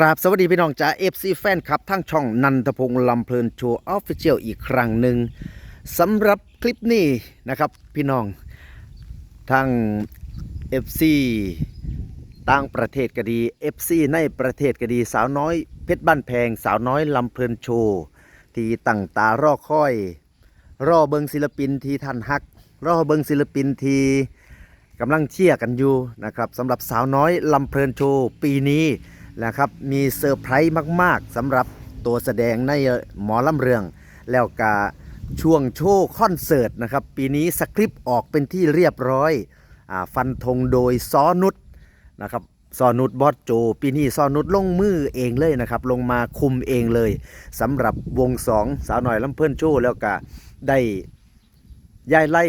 ครับสวัสดีพี่น้องจ้า FC แฟนคลับทั้งช่องนันทพงษ์ลำเพลินโชว์ออฟฟิเชียลอีกครั้งหนึ่งสำหรับคลิปนี้นะครับพี่น้องทั้ง FC ต่างประเทศก็ดี FC ในประเทศก็ดีสาวน้อยเพชรบ้านแพง สาวน้อยลำเพลินโชว์ที่ตั้งตารอคอย รอเบิงศิลปินที่ท่านฮัก รอเบิงศิลปินที่กำลังเชียร์กันอยู่นะครับสำหรับสาวน้อยลำเพลินโชว์ปีนี้ นะครับมีเซอร์ไพรส์มาก ๆสำหรับตัวแสดงในหมอลำเรือง แล้วก็ช่วงโชว์คอนเสิร์ตนะครับ ปีนี้สคริปต์ออกเป็นที่เรียบร้อยอฟันธงโดยซอนุชนะครับซอนุชบอสโจ ปีนี้ซอนุชลงมือเองเลยนะครับ ลงมาคุมเองเลยสำหรับวงสองสาวหน่อยลำเพื่อนโชว์แล้วก็ได้ย้ายไล่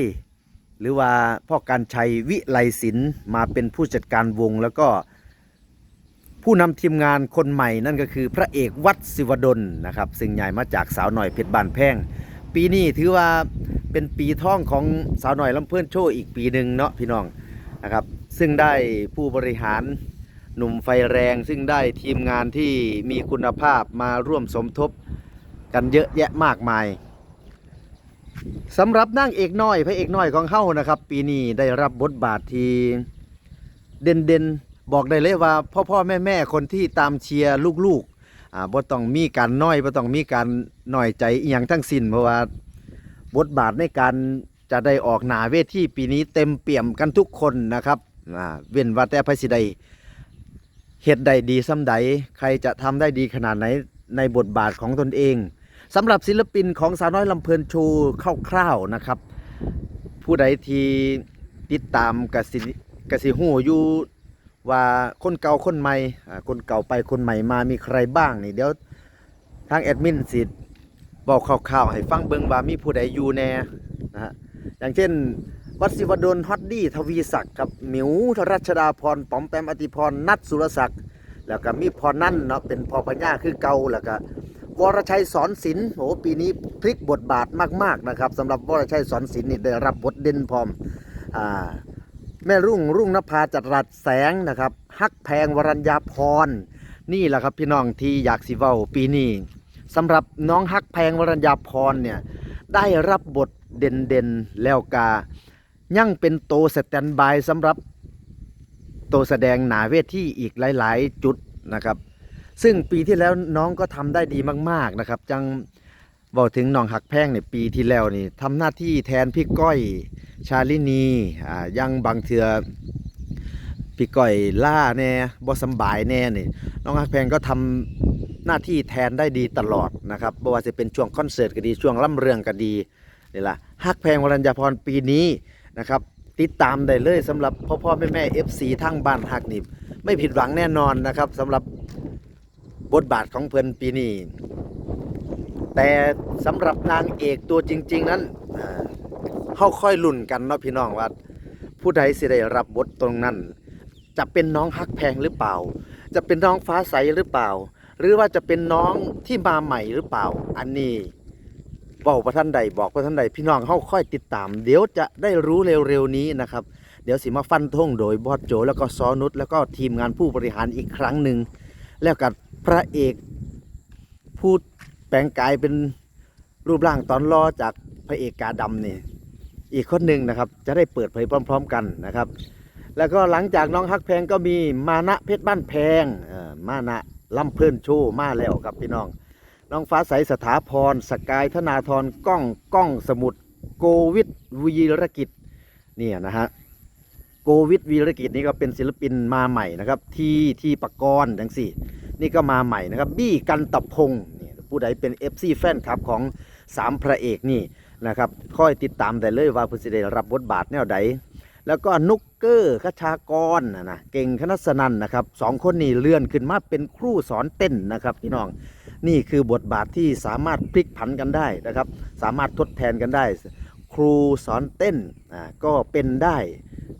หรือว่าพ่อการชัยวิไลศิลป์มาเป็นผู้จัดการวงแล้วก็ ผู้นำทีมงานคนใหม่นั่นก็คือพระเอกวัดศิวดลนะครับซึ่งใหญ่มาจากสาวหน่อยเพชรบานแพงปีนี้ถือว่าเป็นปีท่องของสาวหน่อยลำเพื่อนโชว์อีกปีหนึ่งเนาะพี่น้องนะครับซึ่งได้ผู้บริหารหนุ่มไฟแรง ซึ่งได้ทีมงานที่มีคุณภาพมาร่วมสมทบกันเยอะแยะมากมายสำหรับนางเอกน้อยพระเอกน้อยของเฮานะครับ ปีนี้ได้รับบทบาทที่เด่นๆ บอกได้เลยว่าพ่อพ่อแม่แม่คนที่ตามเชียร์ลูกๆอ่าบ่ต้องมีการน้อยบ่ต้องมีการหน้อยใจอหย่างทั้งสิ้นเพราะว่าบทบาทในการจะได้ออกหนาเวทีปีนี้เต็มเปี่ยมกันทุกคนนะครับอ่าเว้นว่าแต่พระสิได้เฮ็ดได้ดีซ้ำใดใครจะทำได้ดีขนาดไหนในบทบาทของตนเองสำหรับศิลปินของสาวน้อยลำเพลินโชว์คร่าวๆนะครับ ผู้ใดที่ติดตามกสิกสิหูอยู่ ว่าคนเก่าคนใหม่คนเก่าไปคนใหม่มามีใครบ้างนี่เดี๋ยวทางแอดมินสิบอกข่าวๆให้ฟังเบิงว่ามีผู้ใดอยู่แน่นะฮะอย่างเช่น วัดศิวดลฮอตดี้ทวีศักดิ์ครับหมิวธรัชดาพรป๋อมแปมอติพรนัทสุรศักดิ์แล้วก็มีพรนั่นเนาะเป็นพอพญาคือเก่าแล้วก็วรชัยสอนศิลป์โอ้ปีนี้พลิกบทบาทมากๆนะครับสำหรับวรชัยสอนศิลป์นี่ได้รับบทเด่นพร้อมอ่า แม่รุ่งรุ่งนภาจัดรัดแสงนะครับฮักแพงวรัญญาพร นี่แหละครับพี่น้องที่อยากสิเว้าปีนี้สำหรับน้องฮักแพงวรัญญาพรเนี่ยได้รับบทเด่นๆแล้วกายังเป็นโตวสแตนบายสำหรับโตวแสดงหนาเวทที่อีกหลาย ๆ จุดนะครับ ซึ่งปีที่แล้วน้องก็ทำได้ดีมาก ๆนะครับ จัง บอกถึงน้องหักแพงเนี่ยปีที่แล้วนี่ทำหน้าที่แทนพี่ก้อยชาลินีอ่ายังบางเทือพี่ก้อยล่าแน่บ่สบายแน่นี่น้องฮักแพงก็ทำหน้าที่แทนได้ดีตลอดนะครับบ่ว่าจะเป็นช่วงคอนเสิร์ตก็ดีช่วงล่ำเรื่องก็ดีนี่ล่ะฮักแพงวรัญญาพรปีนี้นะครับ ติดตามได้เลยสำหรับพ่อพ่อแม่แม่ FC ทั้งบ้านฮักนี่ไม่ผิดหวังแน่นอนนะครับสำหรับบทบาทของเพิ่อนปีนี้ แต่สำหรับนางเอกตัวจริง ๆ นั้นเขาค่อยลุ่นกันเนาะพี่น้องว่า ผู้ใดสิได้รับบทตรงนั้น จะเป็นน้องฮักแพงหรือเปล่า จะเป็นน้องฟ้าใสหรือเปล่า หรือว่าจะเป็นน้องที่มาใหม่หรือเปล่า อันนี้บอกว่าท่านใดบอกว่าท่านใดพี่น้องเขาค่อยติดตาม เดี๋ยวจะได้รู้เร็วๆนี้นะครับ เดี๋ยวสิมาฟันธงโดยบอสโจ แล้วก็ซอนุชแล้วก็ทีมงานผู้บริหารอีกครั้งหนึ่งแล้วกับพระเอกผู้ แปลงกายเป็นรูปร่างตอนรอจากพระเอกกาดำนี่อีกคนหนึ่งนะครับ จะได้เปิดเผยพร้อม ๆ กันนะครับ แล้วก็หลังจากน้องฮักแพงก็มีมานะเพชรบ้านแพงอ่อมานะลำเพื่อนโชว์มาแล้วครับพี่น้อง น้องฟ้าใสสถาพร สกายธนาธรก้องก้องสมุทรโกวิทวีรกิจเนี่ยนะฮะโกวิทวีรกิจนี่ก็เป็นศิลปินมาใหม่นะครับ ที่ที่ปกรณ์ทั้งสี่ นี่ก็มาใหม่นะครับ บี้กันตะพง ผู้ใดเป็น FC แฟนคลับของสามพระเอกนี่นะครับค่อยติดตามได้เลยว่าพื่อสิได้รับบทบาทแนวใดแล้วก็นุกเกอร์คชากรนะนะเก่งคณสนันนะครับสองคนนี้เลื่อนขึ้นมาเป็นครูสอนเต้นนะครับพี่น้องนี่คือบทบาทที่สามารถพลิกผันกันได้นะครับ สามารถทดแทนกันได้ ครูสอนเต้นอ่าก็เป็นได้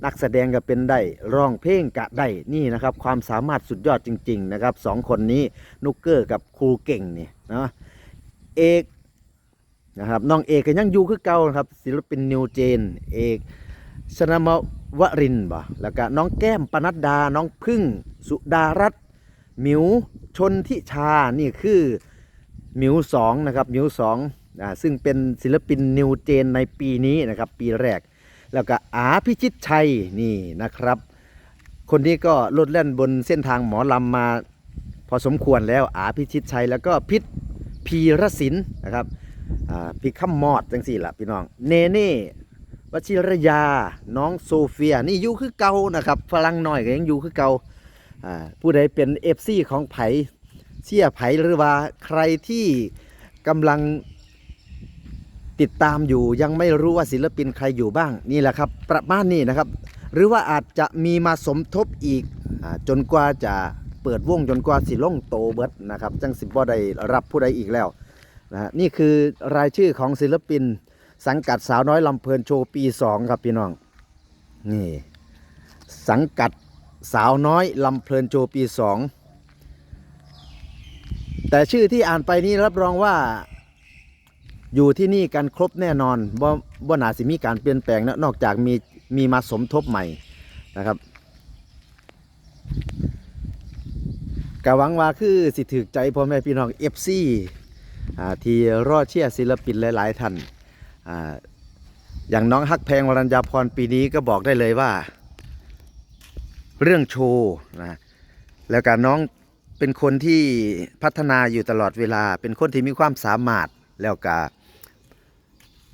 นักแสดงก็เป็นได้ร้องเพลงกะได้นี่นะครับ ความสามารถสุดยอดจริง ๆ นะครับสองคนนี้นุกเกอร์กับครูเก่งนี่นะเอกนะครับน้องเอกก็ยังอยู่คือเก่านะครับศิลปินนิวเจน เอกชนมวรินบ่แล้วก็น้องแก้มปนัดดา น้องพึ่ง สุดารัตน์หมิวชนทิชา นี่คือหมิวสองนะครับหมิวสองอ่าซึ่งเป็นศิลปินนิวเจนในปีนี้นะครับ ปีแรก แล้วก็อาพิชิตชัยนี่นะครับ คนนี้ก็ลดแล่นบนเส้นทางหมอลำมา พอสมควรแล้วอาพิชิตชัยแล้วก็พิษพีรศิลป์นะครับพิคัมมอดจังสี่ละพี่น้อง เนเน่วชิรยา น้องโซเฟีย นี่อยู่คือเก่านะครับฝรั่งน้อยก็ยังอยู่คือเก่าผู้ใดเป็นเอฟซีของไผ่เชียไผ่หรือว่าใครที่กำลัง ติดตามอยู่ยังไม่รู้ว่าศิลปินใครอยู่บ้างนี่แหละครับ ประมาณนี้นะครับ หรือว่าอาจจะมีมาสมทบอีกจนกว่าจะเปิดวงจนกว่าสิล่งโตเบิดนะครับ จังสิบ่ได้รับผู้ใดอีกแล้วนะนี่คือรายชื่อของศิลปินสังกัดสาวน้อยลำเพลินโชว์ปี2ครับพี่น้องนี่สังกัดสาวน้อยลำเพลินโชว์ปี 2 แต่ชื่อที่อ่านไปนี้รับรองว่า อยู่ที่นี่กันครบแน่นอนบ่บ่นาสิมีการเปลี่ยนแปลงนะนอกจากมีมีมาสมทบใหม่นะครับกะหวังว่าคือสิถือใจพ่อแม่พี่น้องเอฟซีที่รอเชียร์ศิลปินหลาย ๆ ท่านอ่าอย่างน้องฮักแพงวรัญญาพรปีนี้ก็บอกได้เลยว่า เรื่องโชว์นะแล้วก็น้องเป็นคนที่พัฒนาอยู่ตลอดเวลา เป็นคนที่มีความสามารถแล้วก็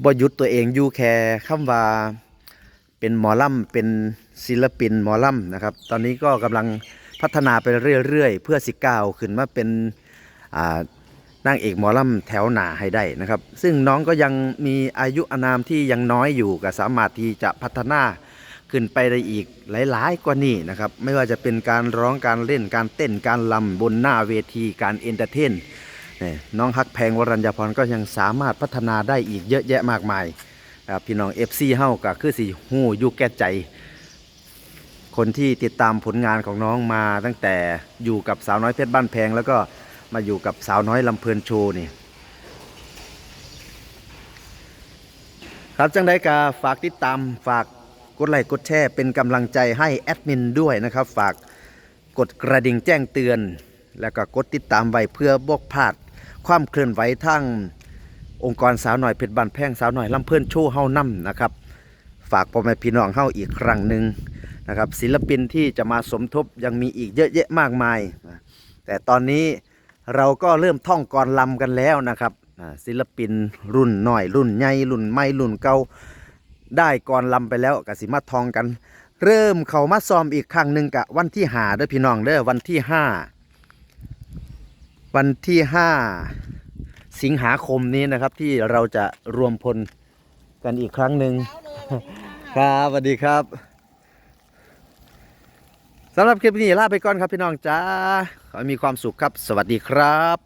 บ่หยุดตัวเองอยู่แค่คำว่าเป็นหมอลำเป็นศิลปินหมอลำนะครับ ตอนนี้ก็กำลังพัฒนาไปเรื่อยๆ เพื่อสิก้าวขึ้นมาเป็นอ่านางเอกหมอลำแถวหนาให้ได้นะครับ ซึ่งน้องก็ยังมีอายุอานามที่ยังน้อยอยู่ก็สามารถที่จะพัฒนาขึ้นไปได้อีกหลาย ๆ กว่านี้นะครับ ไม่ว่าจะเป็นการร้องการเล่นการเต้นการลำบนหน้าเวทีการเอนเตอร์เทน นี่น้องฮักแพงวรัญญาพรก็ยังสามารถพัฒนาได้อีกเยอะแยะมากมายนะครับพี่น้อง FC เฮาก็คือสิฮู้อยู่แก่ใจ คนที่ติดตามผลงานของน้องมาตั้งแต่อยู่กับสาวน้อยเพชรบ้านแพง แล้วก็มาอยู่กับสาวน้อยลำเพลินโชว์นี่ครับจังได้กาฝากติดตามฝากกดไลค์กดแชร์เป็นกำลังใจให้แอดมินด้วยนะครับ ฝากกดกระดิ่งแจ้งเตือน แล้วก็กดติดตามไว้เพื่อบอกพลาด ความเคลื่อนไหวทั้งองค์กรสาวหน่อยเพชรบานแพงสาวหน่อยลำเพื่อนโชว์เฮานํนะครับ ฝากพ่อแม่พี่น้องเฮาอีกครั้งหนึ่งนะครับ ศิลปินที่จะมาสมทบยังมีอีกเยอะแยะมากมาย แต่ตอนนี้เราก็เริ่มท่องกรลำกันแล้วนะครับศิลปินรุ่นหน่อยรุ่นใหญ่รุ่นไม่รุ่นเก่าได้กรลำไปแล้วกสิมาทองกัน เริ่มเข้ามาซ้อมอีกครั้งหนึ่งกะวันที่หาเด้อพี่น้องเด้อวันที่ห้า วันที่ 5 สิงหาคมนี้นะครับ ที่เราจะรวมพลกันอีกครั้งหนึ่งครับสวัสดีครับสำหรับคลิปนี้ลาไปก่อนครับพี่น้องจ้าขอให้มีความสุขครับ สวัสดีครับ